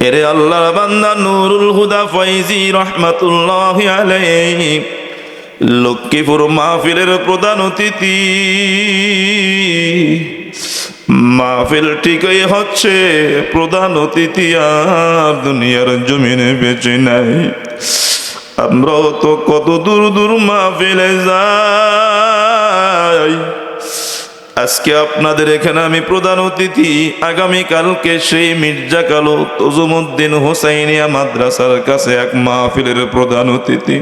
এরে আল্লাহর বান্দা নুরুল হুদা ফৈজি রহমাতুল্লাহ আলাইহি। লক্ষ্মীপুর মাহফিলের প্রধান অতিথি। মাহফিল ঠিকই হচ্ছে, প্রধান অতিথি আর দুনিয়ার জমিনে বেঁচে নাই। আমরাও তো কত দূর দূর মাহফিলে যাই। আজকে আপনাদের এখানে আমি প্রধান অতিথি। আগামীকালকে সেই মির্জা কালো তজুমুদ্দিন হোসাইনিয়া মাদ্রাসার কাছে এক মাহফিলের প্রধান অতিথি।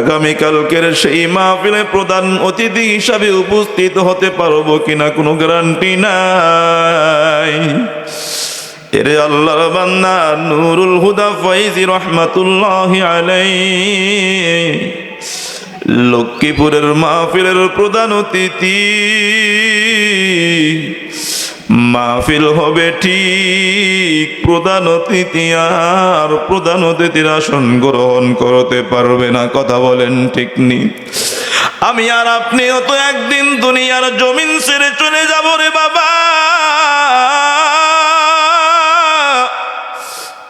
আগামীকালকের সেই মাহফিলে প্রধান অতিথি হিসাবে উপস্থিত হতে পারব কিনা কোনো গ্যারান্টি নাই। এরে আল্লাহর বান্দা নুরুল হুদা ফৈজি রহমাতুল্লাহ আলাই লক্ষ্মীপুরের মাহফিলের প্রধান অতিথি। মাহফিল হবে ঠিক প্রধান অতিথি, আর প্রধান অতিথির আসন গ্রহণ করতে পারবে না, কথা বলেন ঠিক নি। আমি আর আপনিও তো একদিন দুনিয়ার জমিন ছেড়ে চলে যাব রে বাবা।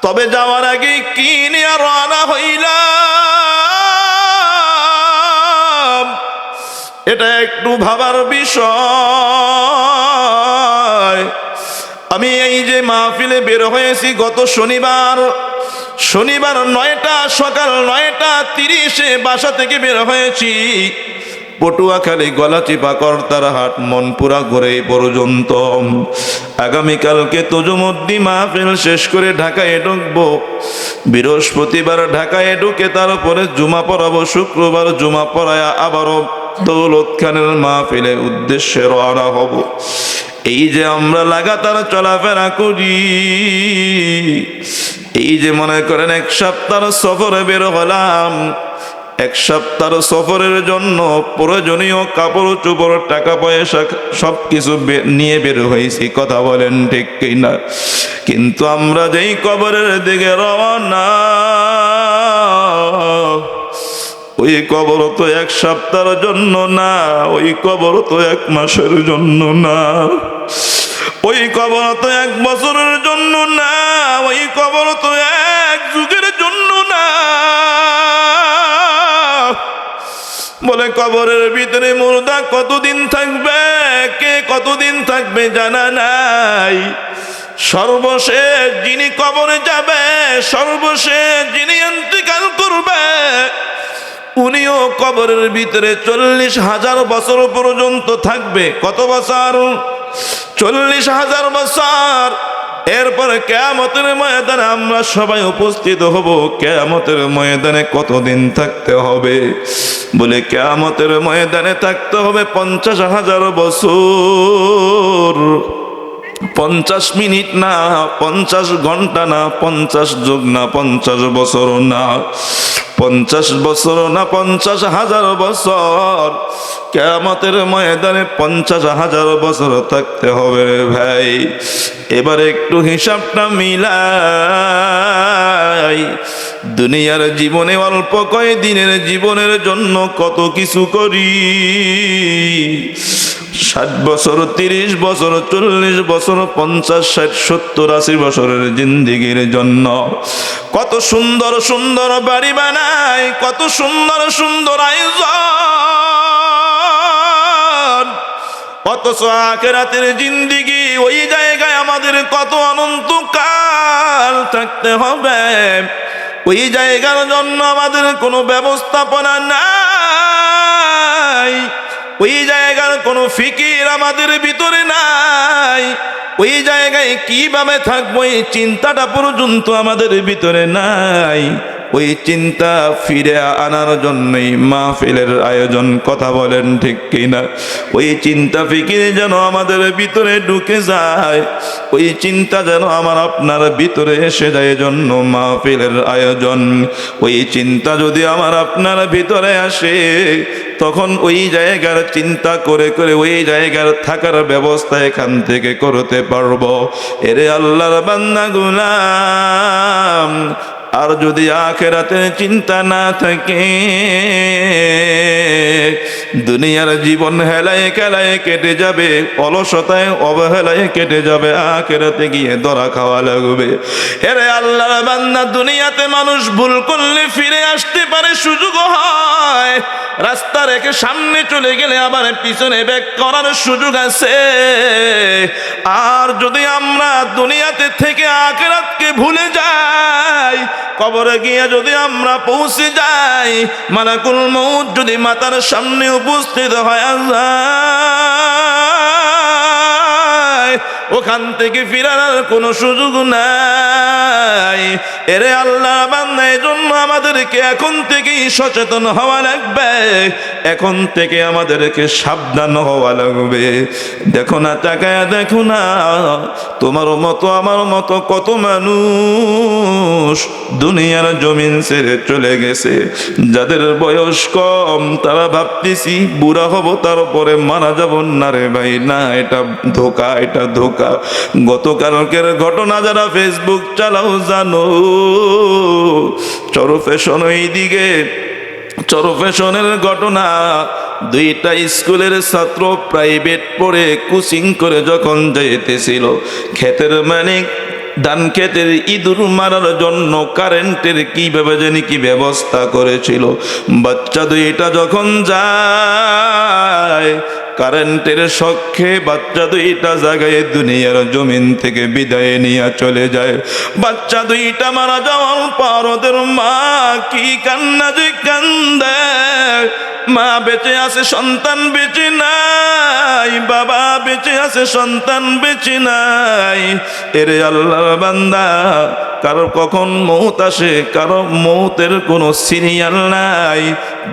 তবে যাওয়ার আগে কি নিয়ে রওনা হইলাম এটা একটু ভাবার বিষয়। আমি এই যে মাহফিলে বের হয়েছি গত শনিবার শনিবার নয়টা, সকাল নয়টা তিরিশে বাসা থেকে বের হয়েছি। পটুয়াখালী গলাচিপা করতার হাট মনপুরা ঘুরে পর্যন্ত। আগামীকালকে তজুমদ্দি মাহফিল শেষ করে ঢাকায় ঢুকবো। বৃহস্পতিবার ঢাকায় ঢুকে তারপরে জুমা পড়াবো, শুক্রবার জুমা পড়ায় আবারও দৌলত খানের মাহফিলে উদ্দেশ্যে রওনা হব। এই যে আমরা লাগাতার চলাফেরা করি, এই যে মনে করেন এক সপ্তাহ সফরে বের হলাম, এক সপ্তাহ সফরের জন্য প্রয়োজনীয় কাপড়, চোপড়, টাকা পয়সা সব কিছু নিয়ে বের হয়েছি, কথা বলেন ঠিক কিনা? কিন্তু আমরা যেই কবরের দিকে রওনা ওই কবর তো এক সপ্তাহের জন্য না, ওই কবর তো এক মাসের জন্য না। ওই কবর তো এক বছরের জন্য না, ওই কবর তো এক যুগের জন্য না। বলে কবরের ভিতরে মুর্দা কতদিন থাকবে, কে কতদিন থাকবে জানা নাই। সর্বশেষ যিনি কবরে যাবে, সর্বশেষ যিনি উনিও কবরের ভিতরে চল্লিশ হাজার বছর পর্যন্ত থাকবে। কত বছর? চল্লিশ হাজার বছর। এরপরে কেয়ামতের ময়দানে আমরা সবাই উপস্থিত হব। কেয়ামতের ময়দানে কতদিন থাকতে হবে? বলে কেয়ামতের ময়দানে থাকতে হবে পঞ্চাশ হাজার বছর। পঞ্চাশ মিনিট না, পঞ্চাশ ঘণ্টা না, পঞ্চাশ যুগ না, পঞ্চাশ বছর না। পঞ্চাশ বছর না, পঞ্চাশ হাজার বছর। কেমতের ময়দানে পঞ্চাশ হাজার বছর থাকতে হবে ভাই। এবার একটু হিসাবটা মিলাই। দুনিয়ার জীবনে অল্প কয়েকদিনের জীবনের জন্য কত কিছু করি? ষাট বছর, তিরিশ বছর, চল্লিশ বছর, পঞ্চাশ, ষাট, সত্তর, আশি বছরের জিন্দিগির জন্য। কত সুন্দর সুন্দর বাড়ি বানায় কত সুন্দর সুন্দর আয়োজন। অথচ আখেরাতের জিন্দিগি ওই জায়গায় আমাদের কত অনন্তকাল থাকতে হবে। ওই জায়গার জন্য আমাদের কোনো ব্যবস্থাপনা নাই। ওই জায়গার কোনো ফিকির আমাদের ভিতরে নাই। ওই জায়গায় কীভাবে থাকব এই চিন্তাটা পর্যন্ত আমাদের ভিতরে নাই। ওই চিন্তা ফিরে আনার জন্যই মাহফিলের আয়োজন কথা বলেন ঠিক কিনা? ওই চিন্তা ফিকির যেন আমাদের ভিতরে ঢুকে যায়, ওই চিন্তা যেন আমার আপনার ভিতরে এসে যায় জন্য মাহফিলের আয়োজন। ওই চিন্তা যদি আমার আপনার ভিতরে আসে, তখন ওই জায়গার চিন্তা করে করে ওই জায়গার থাকার ব্যবস্থা এখান থেকে করতে পারব। এরে আল্লাহর বান্দা গুলাম আর যদি আখেরাতে চিন্তা না থাকে, দুনিয়ার জীবন হেলায় খেলায় কেটে যাবে, অলসতায় অবহেলায় কেটে যাবে, আখেরাতে গিয়ে ধরা খাওয়া লাগবে। হেরে আল্লাহ বান্দা, দুনিয়াতে মানুষ ভুল করলে ফিরে আসতে পারে, সুযোগ হয়। রাস্তা রেখে সামনে চলে গেলে আবার পিছনে ব্যাক করার সুযোগ আছে। আর যদি আমরা দুনিয়াতে থেকে আখেরাতকে ভুলে যাই কবরে গিয়ে যদি আমরা পৌঁছে যাই মালাকুল মৌত যদি মাতার সামনে উপস্থিত হয় আল্লাহ। ওখান থেকে ফিরার কোনো সুযোগ নাই। এরে আল্লাহ বান্দা এই জন্য আমাদেরকে এখন থেকেই সচেতন হওয়া লাগবে। এখন থেকে আমাদেরকে সাবধান হওয়া লাগবে। দেখো না, তাকায় দেখো না, তোমার মতো, আমার মতো কত মানুষ দুনিয়ার জমিন ছেড়ে চলে গেছে। যাদের বয়স কম, তারা ভাবতেছি, বুড়া হব তারপরে মারা যাব। না রে ভাই, না, এটা ধোকা এটা ধোকা। গতকালকের ঘটনা যারা ফেসবুক চালাও জানো। চরো ফ্যাশন ওই দিকে চরো ফ্যাশনের ঘটনা। দুইটা স্কুলের ছাত্র প্রাইভেট পড়ে কোচিং করে যখন যেতেছিল ক্ষেতের মানিক ধান ক্ষেতের ইঁদুর মারার জন্য কারেন্টের কীভাবে জানি কি ব্যবস্থা করেছিল। বাচ্চা দুইটা যখন যায় কারেন্টের শখে বাচ্চা দুইটা জায়গায় দুনিয়ার জমিন থেকে বিদায় নিয়ে চলে যায়। বাচ্চা দুইটা মারা যাওয়ার পর ওদের মা কি কান্না যে কান্দে। মা বেঁচে আছে, সন্তান বেঁচে নাই। বাবা বেঁচে আছে, সন্তান বেঁচে নাই। এর আল্লাহর বান্দা, কারও কখন মৌত আসে, কারও মৌতের কোনো সিরিয়াল নাই।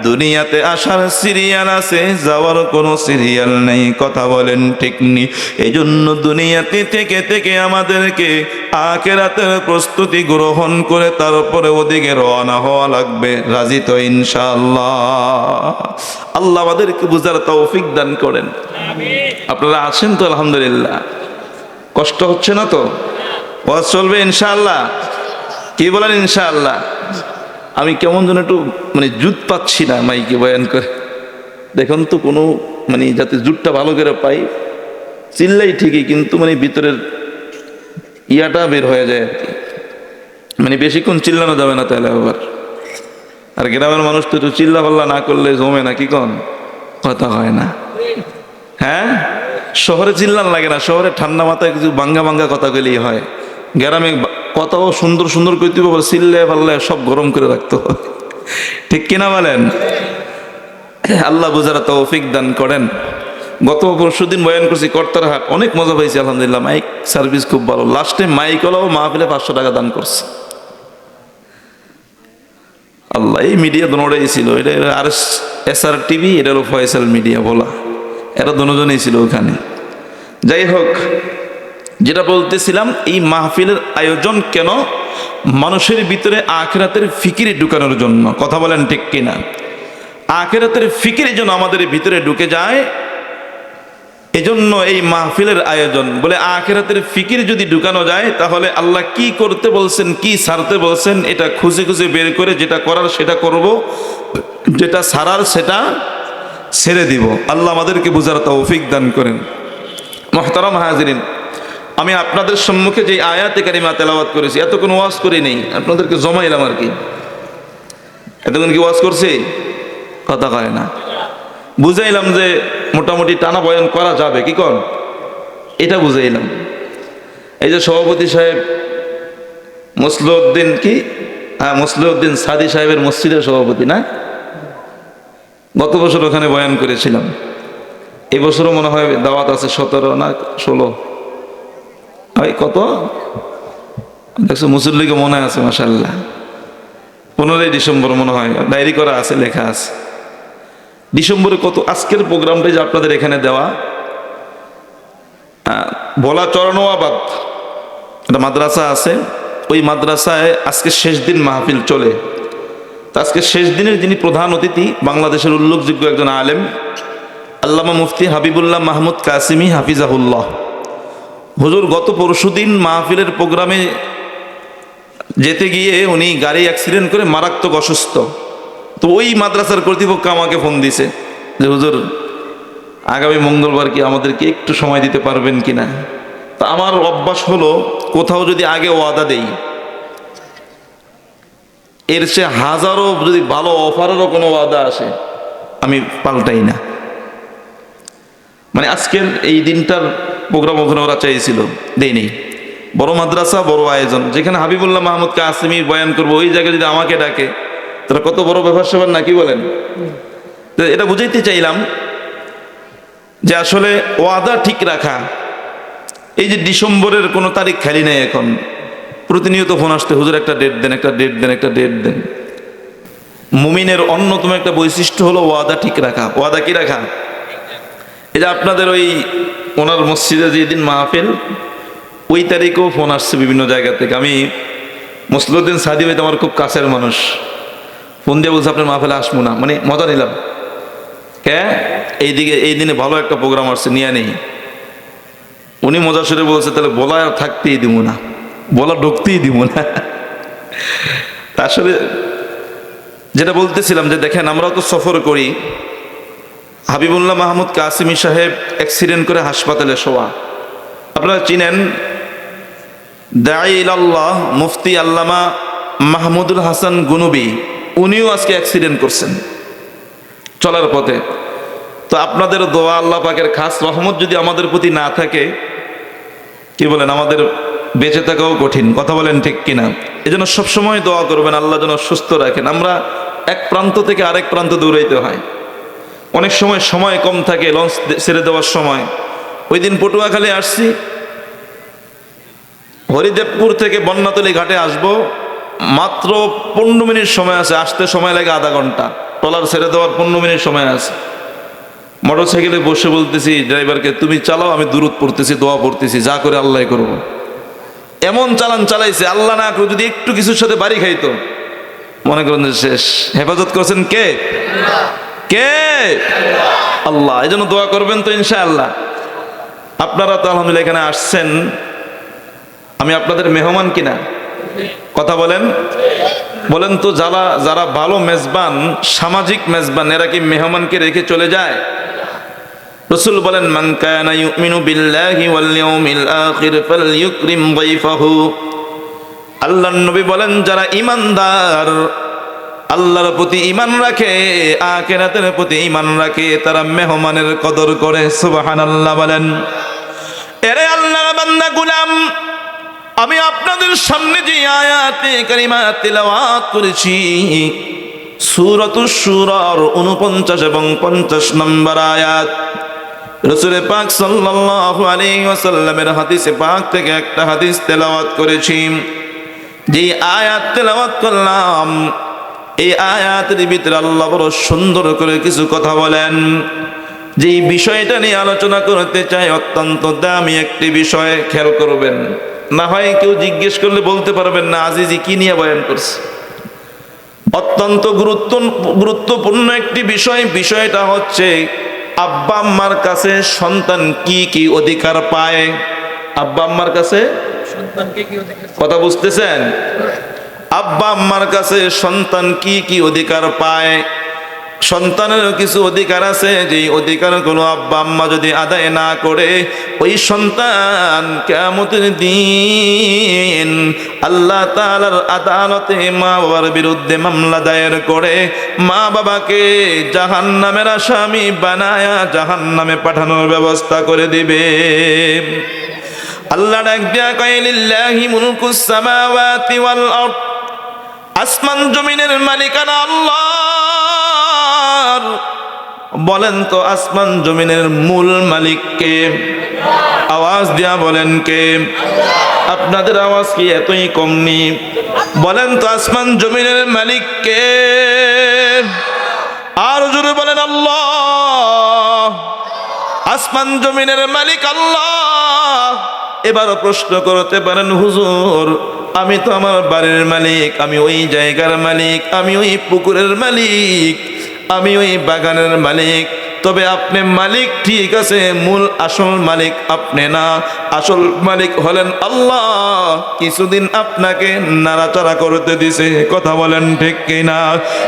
দুনিয়াতে আসার সিরিয়াল আছে, যাওয়ার কোনো সিরিয়াল নেই কথা বলেন ঠিক নি। এই জন্য দুনিয়াতে থেকে থেকে আমাদেরকে আখেরাতের প্রস্তুতি গ্রহণ করে তারপরে ওদিকে রওনা হওয়া লাগবে। রাজি তো ইনশাআল্লাহ। আল্লাহ আমাদেরকে বুঝার তৌফিক দান করেন। আপনারা আছেন তো আলহামদুলিল্লাহ। কষ্ট হচ্ছে না তো? ওয়াজ চলবে ইনশাআল্লাহ। কি বলেন ইনশাআল্লাহ? আমি কেমন যেন একটু মানে জুত পাচ্ছি না মাইকে বয়ান করে। দেখুন তো কোনো মানে যাতে জুটটা ভালো করে পাই, চিল্লাই ঠিকই, কিন্তু মানে ভিতরের ইয়াটা বের হয়ে যায় আর কি। মানে বেশিক্ষণ চিল্লানো যাবে না তাহলে আবার। আর গ্রামের মানুষ তো একটু চিল্লা পাল্লা না করলে জমে না, কি কন? কথা হয় না। হ্যাঁ? শহরে চিল্লান লাগে না, শহরে ঠান্ডা মাথায় কিছু বাঙ্গা বাঙ্গা কথা গেলেই হয়। গ্রামে কথাও সুন্দর সুন্দর করতে হবে চিল্লে পাল্লে সব গরম করে রাখতে হবে। ঠিক কিনা বলেন? আল্লাহ বুঝারা তৌফিক দান করেন। গত পরশু দিন বয়ান করছি, কর্তার হাট, অনেক মজা পাইছি, আলহামদুলিল্লাহ। মাইক সার্ভিস খুব ভালো। লাস্টে মাইক হলেও মাহফিলে পাঁচশো টাকা দান করছে। আল্লাহ, এই মিডিয়া দোনোটাই ছিল। এটা আর এস আর টিভি, এটা হলো ফয়সাল মিডিয়া বলা। এরা দুজনেই ছিল ওখানে। যাই হোক, যেটা বলতেছিলাম, এই মাহফিলের আয়োজন কেন? মানুষের ভিতরে আখেরাতের ফিকিরে ঢুকানোর জন্য। কথা বলেন ঠিক কিনা? আখেরাতের ফিকির যেন আমাদের ভিতরে ঢুকে যায়, এজন্য এই মাহফিলের আয়োজন। বলে আখেরাতের ফিকির যদি ঢুকানো যায়, তাহলে আল্লাহ কি করতে বলছেন, কি সারতে বলছেন, এটা খুঁজে খুঁজে বের করে যেটা করার সেটা করব, যেটা সারার সেটা ছেড়ে দিব। আল্লাহ আমাদেরকে বুঝার তৌফিক দান করেন। মহতারাম হাজিরিন, আমি আপনাদের সম্মুখে যে আয়াতে কারিমা তেলাওয়াত করেছি এত কোনো ওয়াজ করি নেই, আপনাদেরকে জমাইলাম আর কি। এতক্ষণ কি ওয়াজ করছি? কথা কয় না। বুঝাইলাম যে মোটামুটি টানা বয়ান করা যাবে, কি কন? এটা বুঝাইলাম। এই যে সভাপতি সাহেব, মুসলিউদ্দিন কি? হ্যাঁ মুসলিউদ্দিন সাদি সাহেবের মসজিদের সভাপতি, না? গত বছর ওখানে বয়ান করেছিলাম। এই বছরও মনে হয় দাওয়াত আছে সতেরো না ষোলো। কত? দেখছ মুসল্লিকে মনে আছে মাসাল্লাহ পনেরোই ডিসেম্বর মনে হয়, ডায়েরি করা আছে, লেখা আছে। ডিসেম্বরে কত আজকের প্রোগ্রামটা যে আপনাদের এখানে দেওয়া? আহ, ভোলা চরনোয়াবাদ একটা মাদ্রাসা আছে। ওই মাদ্রাসায় আজকে শেষ দিন মাহফিল চলে। আজকে শেষ দিনের যিনি প্রধান অতিথি বাংলাদেশের উল্লেখযোগ্য একজন আলেম আল্লামা মুফতি হাবিবুল্লাহ মাহমুদ কাসিমি হাফিজাহুল্লাহ। হুজুর গত পরশুদিন মাহফিলের প্রোগ্রামে যেতে গিয়ে উনি গাড়ি অ্যাক্সিডেন্ট করে মারাত্মক অসুস্থ। তো ওই মাদ্রাসার কর্তৃপক্ষ আমাকে ফোন দিছে যে, হুজুর, আগামী মঙ্গলবার কি আমাদেরকে একটু সময় দিতে পারবেন কিনা? তা আমার অভ্যাস হলো, কোথাও যদি আগে ওয়াদা দেই, এর সে হাজারো যদি ভালো অফারেরও কোনো ওয়াদা আসে, আমি পাল্টাই না। মানে আজকের এই দিনটার প্রোগ্রাম ওখানে ওরা চাইছিল দেই নেই বড় মাদ্রাসা, বড় আয়োজন। যেখানে হাবিবুল্লাহ মাহমুদ কাসিমি বয়ান করব, ওই জায়গায় যদি আমাকে ডাকে তারা কত বড় ব্যাপার সেবার নাকি বলেন? তো এটা বুঝাইতে চাইলাম যে আসলে ওয়াদা ঠিক রাখা, এই যে ডিসেম্বরের কোনো তারিখ খালি নেই এখন, প্রতিনিয়ত ফোন আসতে, হুজুর একটা ডেট দেন, একটা ডেট দেন, একটা ডেট দেন। মুমিনের অন্যতম একটা বৈশিষ্ট্য হলো ওয়াদা ঠিক রাখা। ওয়াদা কি রাখা? এই যে আপনাদের ওই ওনার মসজিদে যেদিন মাহফিল, ওই তারিখেও ফোন আসছে বিভিন্ন জায়গা থেকে। আমি মুসলুদ্দিন সাদি হইতে আমার খুব কাছের মানুষ। ফোন দিয়ে বলছে, আপনার মাহফিলে আসব না। মানে মজা নিলাম। কে? এইদিকে, এই দিনে ভালো একটা প্রোগ্রাম আসছে, নিয়ে নেই। উনি মজা সুরে বলছে, তাহলে বলা আর থাকতেই দিব না। বলা ঢুকতেই দিব না। আসলে যেটা বলতেছিলাম যে, দেখেন, আমরাও তো সফর করি। হাবিবুল্লাহ মাহমুদ কাসিমি সাহেব অ্যাক্সিডেন্ট করে হাসপাতালে শোয়া। আপনারা চিনেন? আল্লাহ মুফতি আল্লামা মাহমুদুল হাসান গুনুবি উনিও আজকে অ্যাক্সিডেন্ট করছেন। চলার পথে। তো আপনাদের দোয়া আল্লাহ পাকের খাস রহমত যদি আমাদের প্রতি না থাকে, কি বলেন, আমাদের বেঁচে থাকাও কঠিন। কথা বলেন ঠিক কিনা? এই জন্য সবসময় দোয়া করবেন, আল্লাহ যেন সুস্থ রাখেন। আমরা এক প্রান্ত থেকে আরেক প্রান্ত দৌড়াইতে হয়। অনেক সময় সময় কম থাকে, লঞ্চ ছেড়ে দেওয়ার সময়। ওই দিন পটুয়াখালী আসছি। হরিদেবপুর থেকে বন্যাতলি ঘাটে আসব। মাত্র পনেরো মিনিট সময় আছে, আসতে সময় লাগে আধা ঘণ্টা। ট্রলার ছেড়ে দেওয়ার পনেরো মিনিট সময় আছে। মোটর সাইকেলে বসে বলতেছি, ড্রাইভারকে, তুমি চালাও, আমি দূরত পড়তেছি, দোয়া পড়তেছি, যা করে আল্লাহ করব। এমন চালান চালাইছে, আল্লাহ না করে যদি একটু কিছুর সাথে বাড়ি খাইতো। মনে করেন যে শেষ। হেফাজত করছেন কে? কে? আল্লাহ। এই জন্য দোয়া করবেন তো ইনশাআল্লাহ। আপনারা তো আলহামদুলিল্লাহ এখানে আসছেন। আমি আপনাদের মেহমান কিনা? কথা বলেন। বলেন তো, যারা যারা ভালো মেজবান, সামাজিক মেজবান, এরা কি মেহমানকে রেখে চলে যায়? রসুল বলেন, মান ইউমিনু বিল্লাহি ওয়াল ইয়াউমিল আখির ফালইউকরিম দাইফাহু। আল্লাহর নবী বলেন, যারা ঈমানদার, আল্লাহর প্রতি ঈমান রাখে, আখিরাতের প্রতি ঈমান রাখে, তারা মেহমানের কদর করে। সুবহানাল্লাহ বলেন। এরে আল্লাহর বান্দা গুলাম আমি আপনাদের সামনে যে আয়াতে কারিমা তেলাওয়াত করেছি, সূরাতু সূরার 49 এবং 50 নম্বর আয়াত। রসুল পাক সাল্লাল্লাহু আলাইহি ওয়াসাল্লামের হাদিসে পাক থেকে একটা হাদিস তেলাওয়াত করেছি। যে আয়াত তেলাওয়াত করলাম, এই আয়াতের ভিতরে আল্লাহ বড় সুন্দর করে কিছু কথা বলেন। যে বিষয়টা নিয়ে আলোচনা করতে চাই, অত্যন্ত দামি একটি বিষয়, খেয়াল করবেন। না হয় কেউ জিজ্ঞেস করলে বলতে পারবেন না আজিজি কি নিয়ে বয়ান করছে? অত্যন্ত গুরুত্ব গুরুত্বপূর্ণ একটি বিষয় বিষয়টা হচ্ছে আব্বা আম্মার কাছে সন্তান কি কি অধিকার পায়? আব্বা আম্মার কাছে কথা বুঝতেছেন? আব্বা আম্মার কাছে সন্তান কি কি অধিকার পায়? সন্তানের কিছু অধিকার আছে যে অধিকার কোনো আব্বা আম্মা যদি আদায় না করে, ওই সন্তান কেমতের দিন আল্লাহ তালার আদালতে মা বাবার বিরুদ্ধে মামলা দায়ের করে মা বাবাকে জাহান নামের আসামি বানায়া জাহান নামে পাঠানোর ব্যবস্থা করে দিবে। আল্লাহ ডাক দিয়া কয়লিল্লাহি মুলকুস ওয়াল আরদ। আসমান জমিনের মালিকানা আল্লাহর বলেন তো আসমান জমিনের মূল মালিক কে? আওয়াজ দিয়া বলেন কে? আপনাদের আওয়াজ কি এতই কমনি? বলেন তো আসমান জমিনের মালিক কে? আর জোরে বলেন আল্লাহ। আসমান জমিনের মালিক আল্লাহ। এবার প্রশ্ন করতে পারেন, হুজুর, আমি তো আমার বাড়ির মালিক, আমি ওই জায়গার মালিক, আমি ওই পুকুরের মালিক। আমি ওই বাগানের মালিক। তবে আপনি মালিক, ঠিক আছে, মূল আসল মালিক আপনি না। আসল মালিক হলেন আল্লাহ। কিছুদিন আপনাকে নাড়াচাড়া করতে দিছে, কথা বলেন ঠিক কিনা?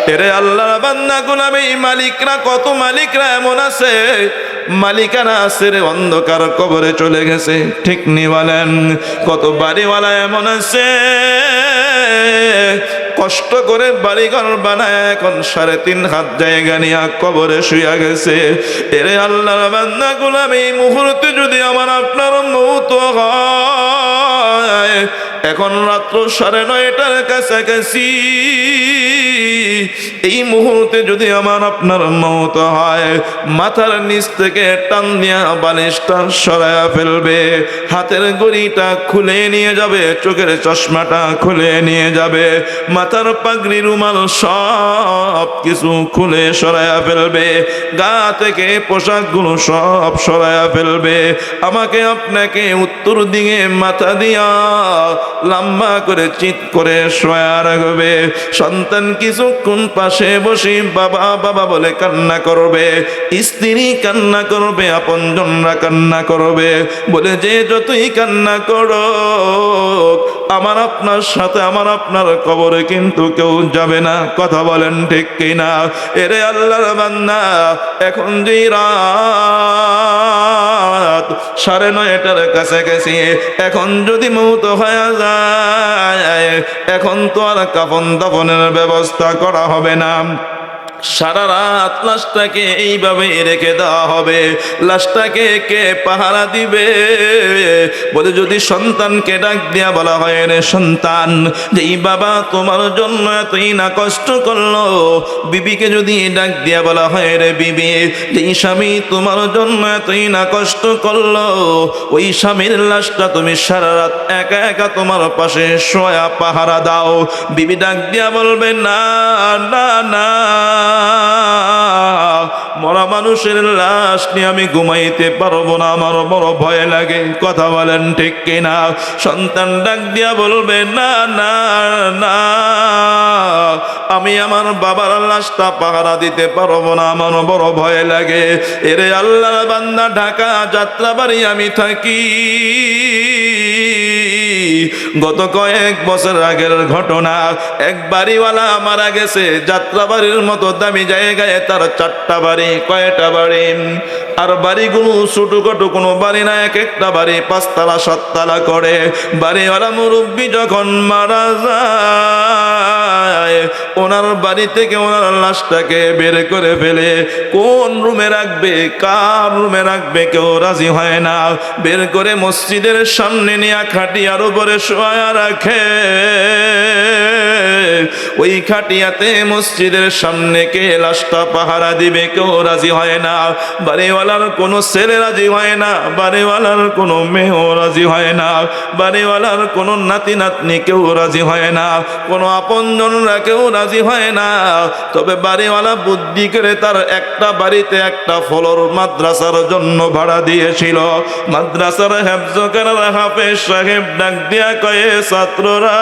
এরে আল্লাহ বান্দা, গুলাম মালিকরা, কত মালিকরা এমন আছে? মালিকানা আছে রে অন্ধকার কবরে চলে গেছে, ঠিক নি বলেন? কত বাড়িওয়ালা এমন আছে? কষ্ট করে বাড়িঘর বানায়, এখন সাড়ে তিন হাত জায়গা নিয়ে কবরে শুয়া গেছে। এরে আল্লাহ বান্দা গুলাম এই মুহূর্তে যদি আমার আপনার মৌত হয় এখন রাত্র সাড়ে নয়টার কাছাকাছি। এই মুহূর্তে যদি আমার আপনার মৌত হয়, মাথার নিচ থেকে টান দিয়া বালিশটা সরায়া ফেলবে। হাতের গড়িটা খুলে নিয়ে যাবে, চোখের চশমাটা খুলে নিয়ে যাবে। মাথার পাগড়ি, রুমাল সব কিছু খুলে সরায়া ফেলবে। গা থেকে পোশাকগুলো সব সরায়া ফেলবে। আমাকে আপনাকে উত্তর দিকে মাথা দিয়া লম্বা করে চিত করে শোয়া রাখবে সন্তান কিছুক্ষণ পাশে বসে বাবা বাবা বলে কান্না করবে। স্ত্রী কান্না করবে আপন আপনজনরা কান্না করবে। বলে, যে যতই কান্না করো আমার আপনার সাথে আমার আপনার কবরে কিন্তু কেউ যাবে না। কথা বলেন ঠিক কিনা? এরে আল্লাহর বান্দা, এখন যে রাত সাড়ে নয়টার কাছে কাছাকাছি। এখন যদি মৌত হয়ে যায়, এখন তো আর কাফন দাফনের ব্যবস্থা করা হবে না। সারা রাত লাশটাকে এইভাবে রেখে দেওয়া হবে। লাশটাকে কে পাহারা দিবে? বলে যদি সন্তানকে ডাক দিয়া বলা হয়, রে সন্তান যে এই বাবা তোমার জন্য এতই না কষ্ট করল, বিবিকে যদি ডাক দিয়া বলা হয়, রে বিবি যে এই স্বামী তোমার জন্য এতই না কষ্ট করল, ওই স্বামীর লাশটা তুমি সারা রাত একা একা তোমার পাশে শোয়া পাহারা দাও। বিবি ডাক দিয়া বলবে, না না না। মরা মানুষের লাশ নিয়ে আমি ঘুমাইতে পারব না, আমার বড় ভয় লাগে। কথা বলেন ঠিক কিনা? সন্তান ডাক দিয়া বলবে, না না না, আমি আমার বাবার লাশটা পাহারা দিতে পারব না, আমার বড় ভয় লাগে। এরে আল্লাহ বান্দা, ঢাকা যাত্রাবাড়ি আমি থাকি। গত কয়েক বছর আগের ঘটনা, এক বাড়িওয়ালা মারা গেছে, যাত্রাবাড়ির মতো দামি জায়গায় তার চারটা বাড়ি, কয়টা বাড়ি? আর বাড়িগুলো ছোটখাটো, কোনো বাড়ি না, এক একটা বাড়ি পাঁচতলা, সাততলা করে। বাড়িওয়ালা মুরব্বী যখন মারা যায়, ওনার বাড়ি থেকে ওনার লাশটাকে বের করে ফেলে। কোন রুমে রাখবে, কার রুমে রাখবে, কেউ রাজি হয় না। বের করে মসজিদের সামনে নিয়ে খাটিয়ার উপরে শোয়া রাখে। ওই খাটিয়াতে মসজিদের সামনে কে লাশটা পাহারা দিবে, কেউ রাজি হয় না। বাড়িওয়ালার কোনো ছেলে রাজি হয় না, বাড়িওয়ালার কোনো মেয়েও রাজি হয় না, বাড়িওয়ালার কোনো নাতি নাতনি কেউ রাজি হয় না, কোনো আপনজনরা কেউ রাজি হয় না। তবে বাড়িওয়ালা বুদ্ধি করে তার একটা বাড়িতে একটা ফলর মাদ্রাসার জন্য ভাড়া দিয়েছিল। মাদ্রাসার হেফজ করার হাফেজ সাহেব ডাক দিয়া কয়ে, ছাত্ররা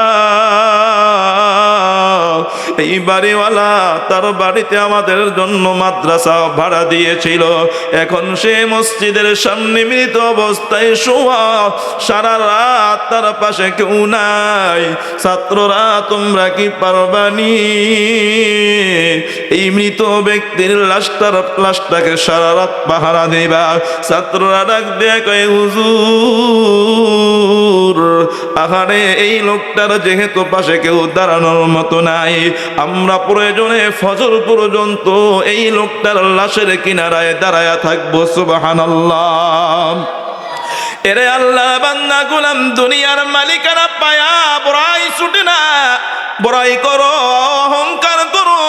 এই বাড়িওয়ালা তার বাড়িতে আমাদের জন্য মাদ্রাসা ভাড়া দিয়েছিল। এখন সে মসজিদের সামনে মৃত অবস্থায় শোয়া, সারা রাত তার পাশে কেউ নাই। ছাত্ররা, তোমরা কি পারবানি এই মৃত ব্যক্তির লাশটার লাশটাকে সারা রাত পাহারা দেবা। ছাত্ররা ডাক দেয়া কয়ে, হুজুর, আহারে, এই লোকটার যেহেতু পাশে কেউ দাঁড়ানোর মতো নাই আমরা প্রয়োজনে ফজর পর্যন্ত এই লোকটার লাশের কিনারায় দাঁড়ায়া থাকব, সুবহানাল্লাহ। এরে আল্লাহ বান্দা, গুলাম দুনিয়ার মালিকানা পায়া, বড়াই ছুটে না, বড়াই করো, অহংকার করো।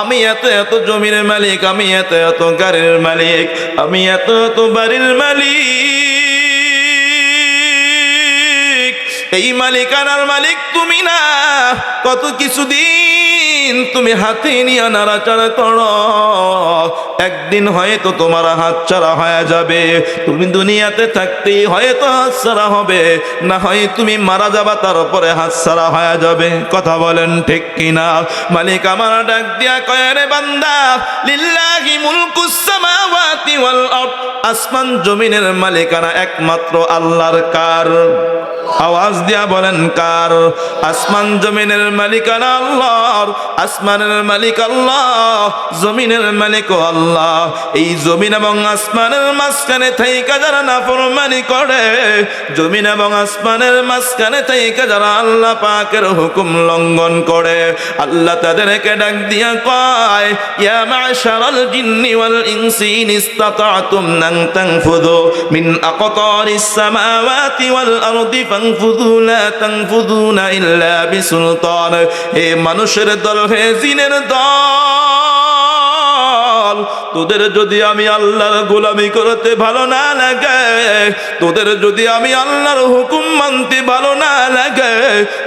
আমি এত এত জমির মালিক, আমি এত এত গাড়ির মালিক, আমি এত এত বাড়ির মালিক। এই মালিক মালিকানার মালিক তুমি না। কত কিছুদিন তুমি হাতে নিয়ে নাড়াচাড়া করো। একদিন হয়তো তোমার হাত ছাড়া হয়ে যাবে। তুমি দুনিয়াতে থাকতেই হয়তো হাত ছাড়া হবে। না হয় তুমি মারা যাবা, তারপরে হাত ছাড়া হয়ে যাবে। কথা বলেন ঠিক কিনা? মালিক আমার ডাক দিয়া কয়, রে বান্দা, লিল্লাহি মুলকুস সামাওয়াতি ওয়াল আরদ। আসমান জমিনের মালিকানা একমাত্র আল্লাহর কার। আওয়াজ দিয়া বলেন, কার? আসমান জমিনের মালিকানা আল্লাহর, আসমানের মালিক আল্লাহ, জমিনের মালিক আল্লাহ। এই জমিন এবং আসমানের মাঝখানে থাইকা যারা নাফরমানি করে, জমিন এবং আসমানের মাঝখানে থাইকা যারা আল্লাহ পাকের হুকুম লঙ্ঘন করে, আল্লাহ তাদেরকে ডাক দিয়া কয়, ইয়া মাশারাল জিন্নি ওয়াল ইনসি ইন ইসতাতাতুম আন তানফুযু মিন আকতারিস সামাওয়াতি ওয়াল আরদি ফানফুযু লা তানফুযুনা ইল্লা বিসুলতান। হে মানুষের দল, হে জিনের দল তোদের যদি আমি আল্লাহর গোলামি করতে ভালো না লাগে, তোদের যদি আমি আল্লাহর হুকুম মানতে ভালো না লাগে,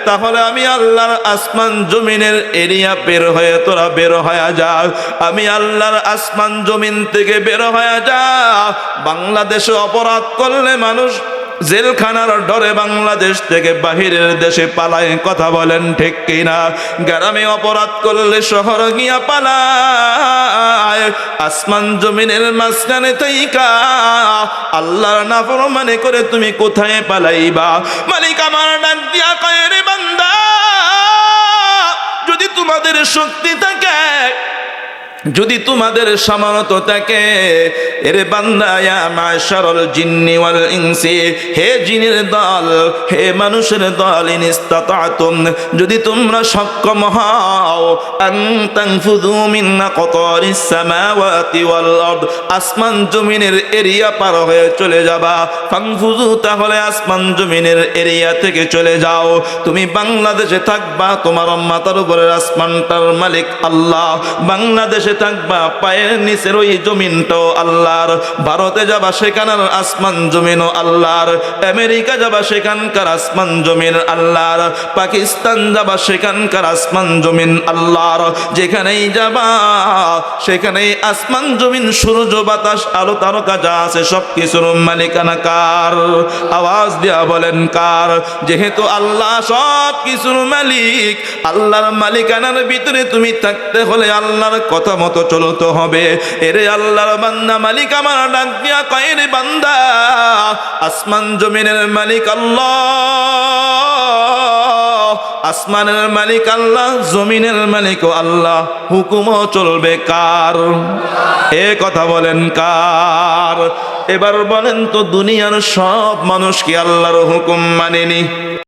তাহলে আমি আল্লাহর আসমান জমিনের এরিয়া বের হয়ে তোরা বের হয়ে যা। আমি আল্লাহর আসমান জমিন থেকে বের হয়ে যা। বাংলাদেশে অপরাধ করলে মানুষ জেলখানার ডরে বাংলাদেশ থেকে বাহিরের দেশে পালায়, কথা বলেন ঠিক কিনা? গ্রামে অপরাধ করলে শহর গিয়া পালায়, আসমান জমিনের মাঝখানে তাইকা আল্লাহর নাফরমানি করে তুমি কোথায় পালাইবা? মালিক আমার ডাক দিয়া কয়, রে বান্দা, যদি তোমাদের শক্তি থাকে যদি তোমাদের সামর্থ্য থাকে, এরে বান্দায়া জিন্নি ওয়াল হে জিনের দল, হে মানুষের দল ইনিস্তাতাতুম যদি তোমরা সক্ষম হও মিন আসমান জমিনের এরিয়া পার হয়ে চলে যাবা। তাহলে আসমান জমিনের এরিয়া থেকে চলে যাও। তুমি বাংলাদেশে থাকবা, তোমার মালিক আল্লাহ। বাংলাদেশে থাকবা, পায়ের নিচের ওই জমিনটাও আল্লাহর। ভারতে যাবা, সেখানের আসমান আল্লাহর। আমেরিকা যাবা, সেখানকার আসমান জমিন আল্লাহর। পাকিস্তান যাবা, সেখানকার আসমান জমিন আল্লাহর। যেখানেই যাবা, সেখানেই আসমান জমিন, সূর্য, বাতাস, আলো, তারকা যা আছে সব কিছুর মালিকানা কার আওয়াজ দিয়া বলেন কার? যেহেতু আল্লাহ সব কিছুর মালিক, আল্লাহর মালিকানার ভিতরে তুমি থাকতে হলে আল্লাহর কথা মতো চলতে হবে। এরে আল্লাহর বান্দা, মালিক আমার ডাক দিয়া কয় রে বান্দা, আসমান জমিনের মালিক আল্লাহ, আসমানের মালিক আল্লাহ, জমিনের মালিক আল্লাহ, হুকুমও চলবে কার? এ কথা বলেন কার? এবার বলেন তো দুনিয়ার সব মানুষ কি আল্লাহর হুকুম মানেনি?